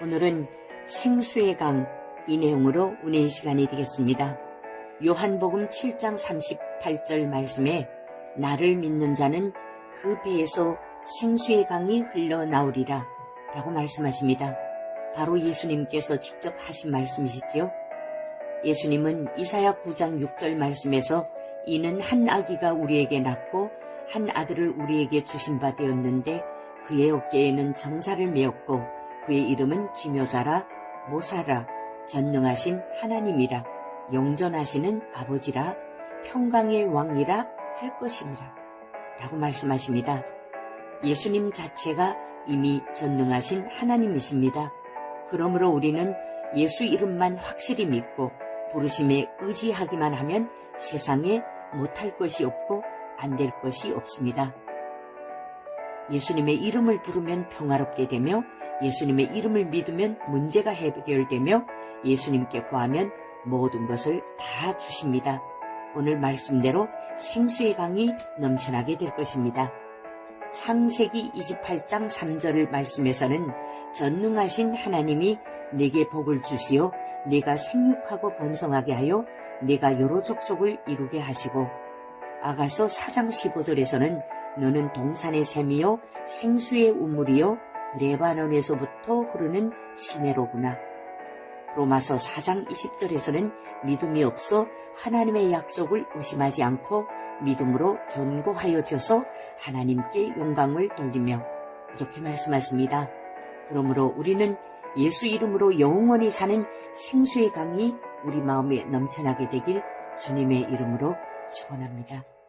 오늘은 생수의 강 이 내용으로 은혜의 시간이 되겠습니다. 요한복음 7장 38절 말씀에 나를 믿는 자는 그 배에서 생수의 강이 흘러나오리라 라고 말씀하십니다. 바로 예수님께서 직접 하신 말씀이시지요. 예수님은 이사야 9장 6절 말씀에서 이는 한 아기가 우리에게 낳고 한 아들을 우리에게 주신 바 되었는데 그의 어깨에는 정사를 메었고 그의 이름은 기묘자라 모사라 전능하신 하나님이라 영전하시는 아버지라 평강의 왕이라 할 것입니다. 라고 말씀하십니다. 예수님 자체가 이미 전능하신 하나님이십니다. 그러므로 우리는 예수 이름만 확실히 믿고 부르심에 의지하기만 하면 세상에 못할 것이 없고 안 될 것이 없습니다. 예수님의 이름을 부르면 평화롭게 되며 예수님의 이름을 믿으면 문제가 해결되며 예수님께 구하면 모든 것을 다 주십니다. 오늘 말씀대로 생수의 강이 넘쳐나게 될 것입니다. 창세기 28장 3절을 말씀에서는 전능하신 하나님이 내게 복을 주시어 내가 생육하고 번성하게 하여 내가 여러 족속을 이루게 하시고 아가서 4장 15절에서는 너는 동산의 샘이요 생수의 우물이요 레바논에서부터 흐르는 시내로구나. 로마서 4장 20절에서는 믿음이 없어 하나님의 약속을 의심하지 않고 믿음으로 견고하여 져서 하나님께 영광을 돌리며 이렇게 말씀하십니다. 그러므로 우리는 예수 이름으로 영원히 사는 생수의 강이 우리 마음에 넘쳐나게 되길 주님의 이름으로 축원합니다.